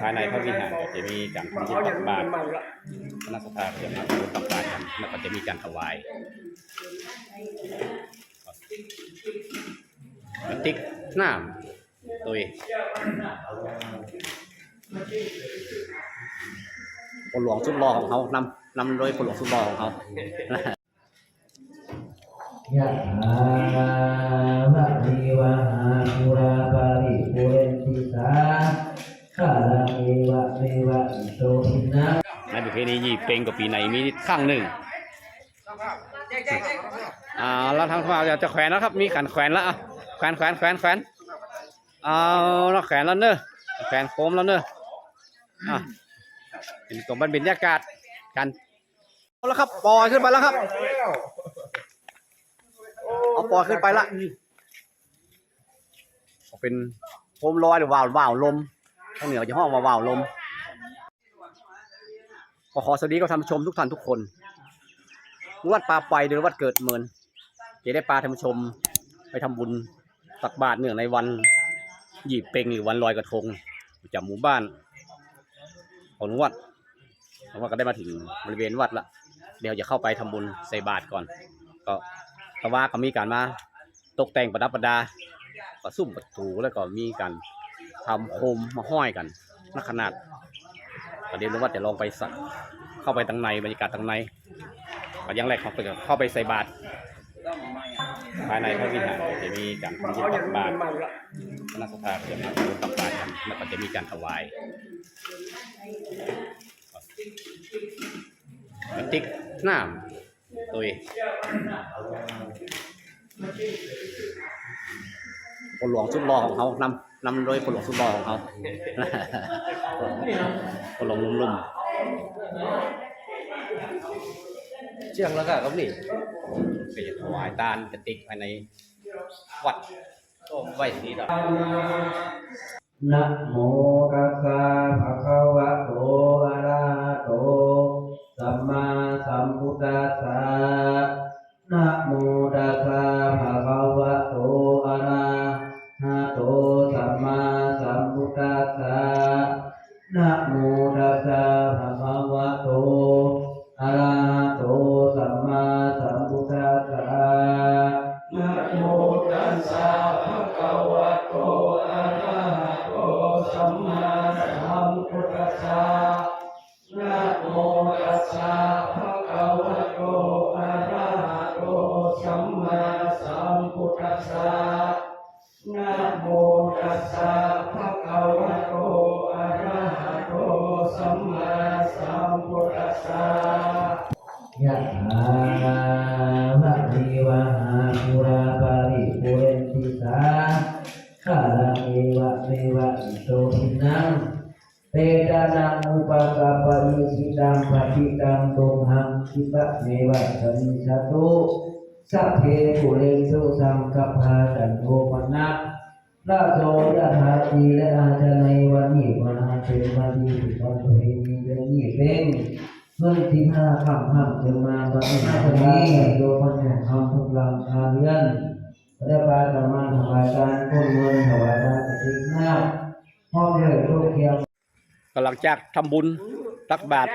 ภายในพระวิหารก็จะมีการทำบุญตักบาตรคณะสภาเตรียมทำบุญตักบาตรกันแล้วก็จะมีการถวายกระติกน้ำโดยคนหลวงสุดหล่อของเขานำนำโดยคนหลวงสุดหล่อของเขาย ในประเพณียี่เป็งกับปีไหนมีครั้งหนึ่งอ่าแล้วทางฝ่ายจะแขวนแล้วครับ มีขันแขวนแล้วอะแขวนแขวนแขวนแขวนเอาแล้วแขวนแล้วเนอะแขวนโคมแล้วเนอะอะเป็นตรงบรรยากาศกันเอาแล้วครับปล่อยขึ้นไปแล้วครับเอาปล่อยขึ้นไปละเอาเป็นโคมลอยหรือว่าวว่าวลมข้างเหนือจะห้องว่าว่าวลม ก็ขอสวัสดีกับท่านผู้ชมทุกท่านทุกคนวัดปลาไปหรือวัดเกิดเมินจะได้ปลาท่านผู้ชมไปทำบุญตักบาตรเนื่องในวันหยีบเป็งหรือวันลอยกระทงจากหมู่บ้านของวัดผมว่าก็ได้มาถึงบริเวณวัดละเดี๋ยวจะเข้าไปทำบุญใส่บาตรก่อน ก็ก็ว่าก็มีการมาตกแต่งประดับประดาก็ซุ่มประตูแล้วก็มีการทำโคมมาห้อยกันนักขนาด ประเด็นว่าจะลองไปสักเข้าไปทางในบรรยากาศทางในก็ยังแรกเขาก็จะเข้าไปใส่บาตรภายในพระวิหารจะมีการทำบุญตักบาตรคณะสภาเตรียมทำบุญตักบาตรกันแล้วก็จะมีการถวายกระติกน้ำโดยคนหลวงสุดหล่อของเขานำ นำโดยคนหลวงสุดหล่อของเขาคนหลงลุ่มเชียงแล้วก็ครับนี่ๆก็จะถวายตาลกระติกภายในวัดต้มไว้สีดำนะโมตัสสะภะคะวะโตอะระหะโตสัมมาสัมพุทธัสสะนะ สัมพุทธัสสะนะโมตัสสะภะคะวะโตอะระหะโตสัมมาสัมพุทธัสสะนะโมตัสสะภะคะวะโตอะระหะโตสัมมาสัมพุทธัสสะนะโมตัสสะภะคะวะโตอะระหะโตสัมมาสัมพุทธัสสะ สาลังเอวะเมวะอิโตทินังเปตานังอุปกาปริสิตังปฏิตังตุมหังคิปะเมวะสมิสตุสัพเพปุเรนตุสังกัปปะจันโทปนะราโสยะถาทีและอาจารย์ในวันนี้วันอาเป็นวันที่วันเพลงเป็นนี้เป็นเมื่อที่ห้าคำห้ามจึงมาวันที่ห้านี้โยพันแห่งคำทุกลังอาเรียนได้ปาธรรมาถวายการพ้นเงินถวายการปฏิหน้าห้องเลยทุกเทียมกำลังจากทำบุญตักบาตร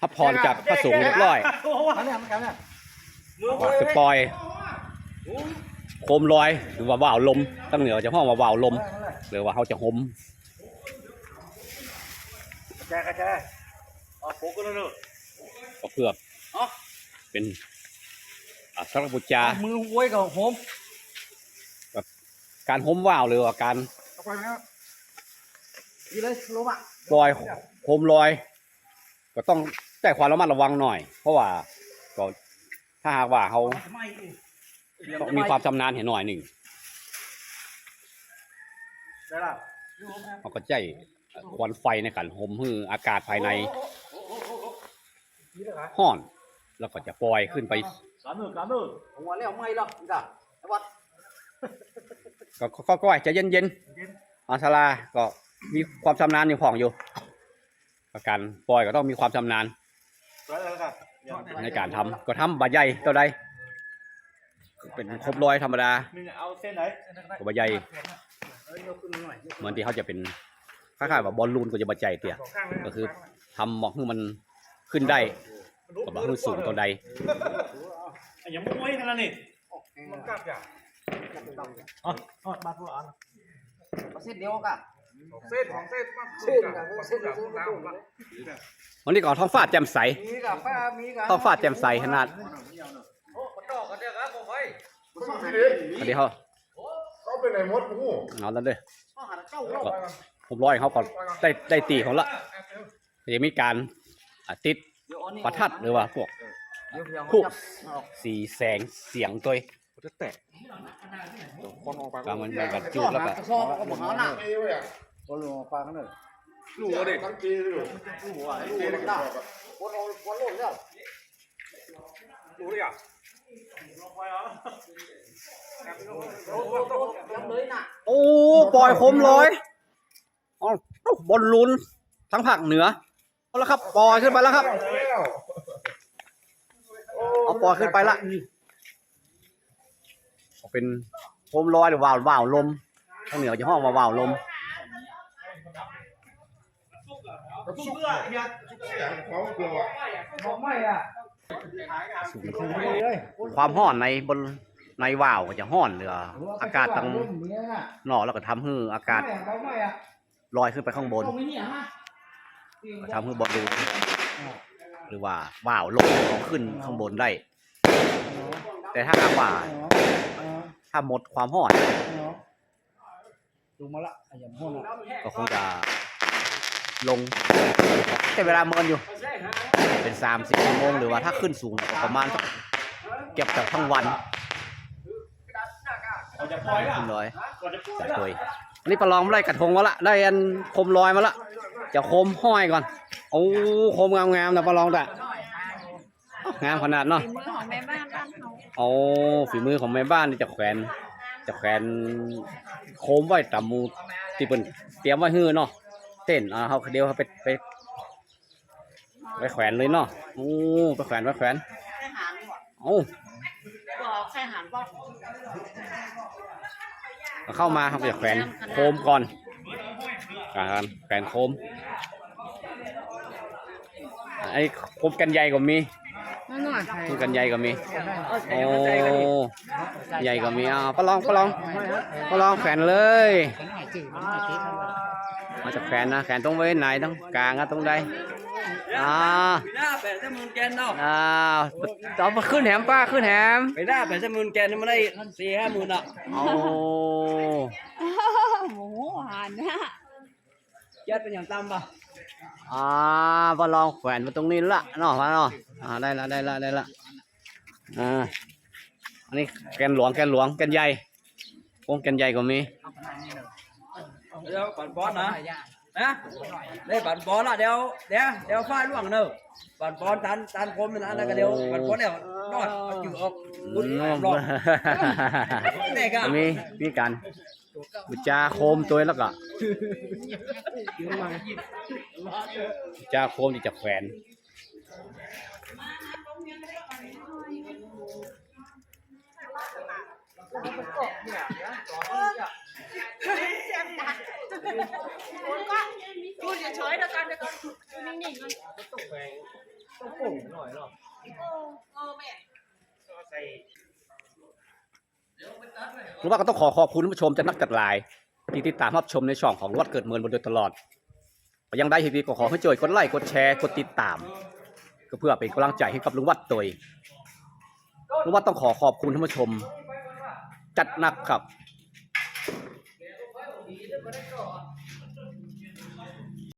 พับพรจากพระสงฆ์เรียบร้อยก็จะปล่อยโคมลอยหรือว่าว่าวลมตั้งเหนือจะห้องว่าว่าวลม หรือว่าเขาจะหมแจกระแจอ๋อโคกันแล้วเนอะก็เพื่อเป็นอาสักบุจามือไว้กับโฮม การหมว่าวหรือว่าการเอาไปไหมครับนี่เลยลมอะปล่อยโคมลอย ก็ต้องแต่ความระมัดระวังหน่อย เพราะว่าก็ถ้าหากว่าเขาไม่ต้องมีความชำนาญเห็นหน่อยหนึ่งได้ละเขาก็ใจควันไฟในการหมฮืออากาศภายในนี่เลยครับห้อน แล้วก็จะปล่อยขึ้นไปสามหนึ่งสามหนึ่งผมว่าแล้วไม่หรอกนี่จ้ะไอ้วัด ก็ก็ก็ก็ใจเย็นเย็นๆอาชาลาก็มีความชำนาญอยู่ผ่องอยู่ประการปล่อยก็ต้องมีความชำนาญได้แล้วกันในการทำก็ทำบาใหญ่เท่าใดเป็นครบร้อยธรรมดามึงเอาเส้นไหนก็บาใหญ่เอ้ยยกขึ้นหน่อยเหมือนที่เขาจะเป็นขคล้ายๆว่าบอลลูนก็จะบาใจเตี่ยก็คือทำหมอกให้มันขึ้นได้ก็บอกให้สูงตัวใดยังไม่ขนาดนี้มันกลับอย่าง อ๋ออ๋อบาดผู้อ่านมาเส้นเดียวกะเส้นของเส้นมันเส้นกับเส้นกับน้ำมันวันนี้ก็ท้องฟ้าแจ่มใสมีกับป้ามีกับท้องฟ้าแจ่มใสขนาดโอ้คนดอกกันเด้อครับผมไปอันนี้เขาเขาไปไหนมดผู้เอาแล้วเด้อเขาหาเจ้าเนาะผมร้อยเขาก่อนได้ได้ตีเขาละจะมีการอะติดเดี๋ยวอันนี้ประทัดหรือว่าพวกเดี๋ยวเพียงคู่จับออกสีแสงเสียงตัว จะแตกคนออกไปกลางมันมันกันจูดแล้วก็กระซองก็บอกเขาหนักเอ้ยก็ลงปลาข้างหนึ่งลูกเด็กตั้งจีอยู่ลูกหัวลูกมันได้คนเอาคนโลดแล้วลูกเลยอะยังเลยน่ะโอ้ปล่อยโคมลอยอ๋อบอลลูนทั้งภาคเหนือเอาละครับปล่อยขึ้นไปแล้วครับเอาปล่อยขึ้นไปละ เป็นโคมลอยหรือว่าวว่าวลมทางเหนือจะห้องว่าว่าวลมความห้อนในบนในว่าวก็จะห้อนเหลืออากาศตั้งนอกแล้วก็ทำให้อากาศลอยขึ้นไปข้างบนก็ทำให้บอลลูนหรือว่าว่าวลมเอาขึ้นข้างบนได้ แต่ถ้าหากว่า ถ้าหมดความห้อนลงมาละอย่างพ่นอะก็คงจะลงใช้เวลาเมินอยู่ เป็นสามสิบชั่วโมงหรือว่าถ้าขึ้นสูงก็ประมาณสักเก็บจากทั้งวันเขาจะปล่อยละขึ้นร้อยเขาจะปล่อยจากละตัวอันนี้ประลองไล่กระทงมาละได้อันโคมลอยมาละจะโคมห้อยก่อนโอ้โคมงามๆนะประลองแต่งามขนาดเนาะ ฝีมือาฝีมือของแม่บ้านนี่จะแขวน จะแขวนโคมไว้ตามมูที่เป็นเตรียมไว้ฮื้อเนาะเต้นอ่าเขาเดียวเขาไปไปไปแขวนเลยเนาะโอ้ไปแขวนไปแขวนแค่หันโอ้บอกแค่หันบอกเข้ามาเขาจะแขวนโคมก่อนการแขวนโคมไอ้โคมกันใหญ่ก็มี อยโคมกันใหญ่ก็มีโอ้ใหญ่ก็มีอ่าประลองปลองปลองแขวนเลยมาจากแขวนนะแขวนตรงไว้ไหนต้องกลางอะตรงใดอ่าไปหน้าแปดสมุนแกนเนาะอ่าเอามาขึ้นแหมป้าขึ้นแหมไปหน้าแปดสมุนแกนนี่มันได้สี่ห้าหมื่นอะโอ้โหหันนะยัดเป็นอย่างต่ำป่ะอ่าปลองแขวนมาตรงนี้ละเนาะมาเนาะ อ่าได้ละได้ละได้ละอ่าอันนี้แกนหลวงแกนหลวงแกนใหญ่วงแกนใหญ่ก็มีเดี๋ยวปั่นบอลนะนะได้ปั่นบอลละเดี๋ยวเดี๋ยวเดี๋ยวฟ้าล่วงเนอะปั่นบอลตันตันคมนะแล้วก็เดี๋ยวปั่นบอลเดี๋ยวนอดเอาอยู่ออกอืบุญมรอดเด็กอะมีมีการบุจาโคมตัวแล้วก็บุจาโคมที่จะแขวน รู้ว่าก็ต้องขอขอบคุณผู้ชมจากนักจัดลายที่ติดตามรับชมในช่องของรวดเกิดเมืองบนโดยตลอดยังได้ทีวีก็ขอให้ช่วยกดไลค์กดแชร์กดติดตาม ก็เพื่อเป็นกำลังใจให้กับลุงวัดตัวเองลุงวัดต้องขอขอบคุณท่านผู้ชม จัดหนักครับ